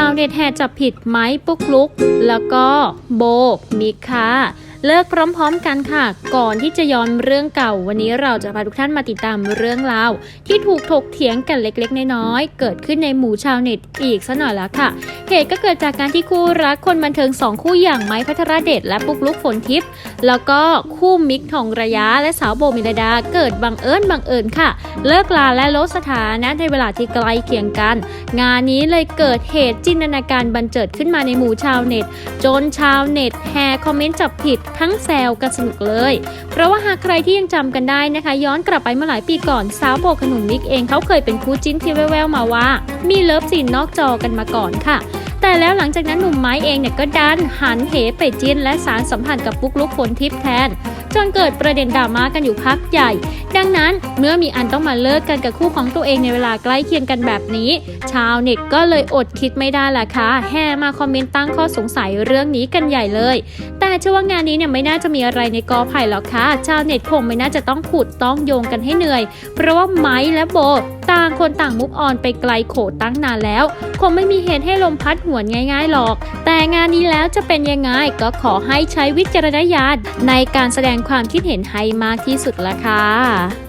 าวเน็ตแห่จับผิดไม้ปุ๊กลุก แล้วก็โบมิกค่ะ เลิกพร้อมๆกันค่ะ ก่อนที่จะย้อนเรื่องเก่า วันนี้เราจะพาทุกท่านมาติดตามเรื่องราวที่ถูกถกเถียงกันเล็กๆ น้อยๆ เกิดขึ้นในหมู่ชาวเน็ตอีกสัหน่อยแล้วค่ะ เหตุก็เกิดจากการที่คู่รักคนบันเทิงสองคู่อย่างไม้พัทรเดชและปุกลุกฝนทิพย์แล้วก็คู่มิกทองระยะและสาวโบมิลดาเกิดบังเอิญบังเอิญค่ะ เลิกลาและลดสถานะในเวลาที่ใกล้เคียงกัน งานนี้เลยเกิดเหตุจินตนาการบันเจิดขึ้นมาในหมู่ชาวเน็ต จนชาวเน็ตแห่คอมเมนต์จับผิดทั้งแซวกันสนุกเลย เพราะว่าหากใครที่ยังจำกันได้นะคะ ย้อนกลับไปเมื่อหลายปีก่อนสาวโบกับหนุ่มมิกเองเขาเคยเป็นคู่จิ้นที่แว่วๆมาว่า มีเลิฟซีนนอกจอกันมาก่อนค่ะ แต่แล้วหลังจากนั้นหนุ่มไม้เองเนี่ยก็ดันหันเหไปจิ้นและสารสัมพันธ์กับปุ๊กลุกฝนทิพย์แทน จนเกิดประเด็นดราม่ากันอยู่พักใหญ่ ดังนั้นเมื่อมีอันต้องมาเลิกกันกับคู่ของตัวเองในเวลาใกล้เคียงกันแบบนี้ ชาวเน็ตก็เลยอดคิดไม่ได้ละค่ะแห่มาคอมเมนต์ตั้งข้อสงสัยเรื่องนี้กันใหญ่เลย แต่เชื่อว่างานนี้เนี่ยไม่น่าจะมีอะไรในกอไผ่หรอกค่ะชาวเน็ตคงไม่น่าจะต้องขุดต้องโยงกันให้เหนื่อย เพราะว่าไม้และโบ ต่างคนต่างมุกออนไปไกลโขตั้งนานแล้ว คงไม่มีเหตุให้ลมพัดหวนง่ายๆหรอก แต่งานนี้แล้วจะเป็นยังไงก็ขอให้ใช้วิจารณญาณในการแสดงความคิดเห็นให้มากที่สุดละค่ะ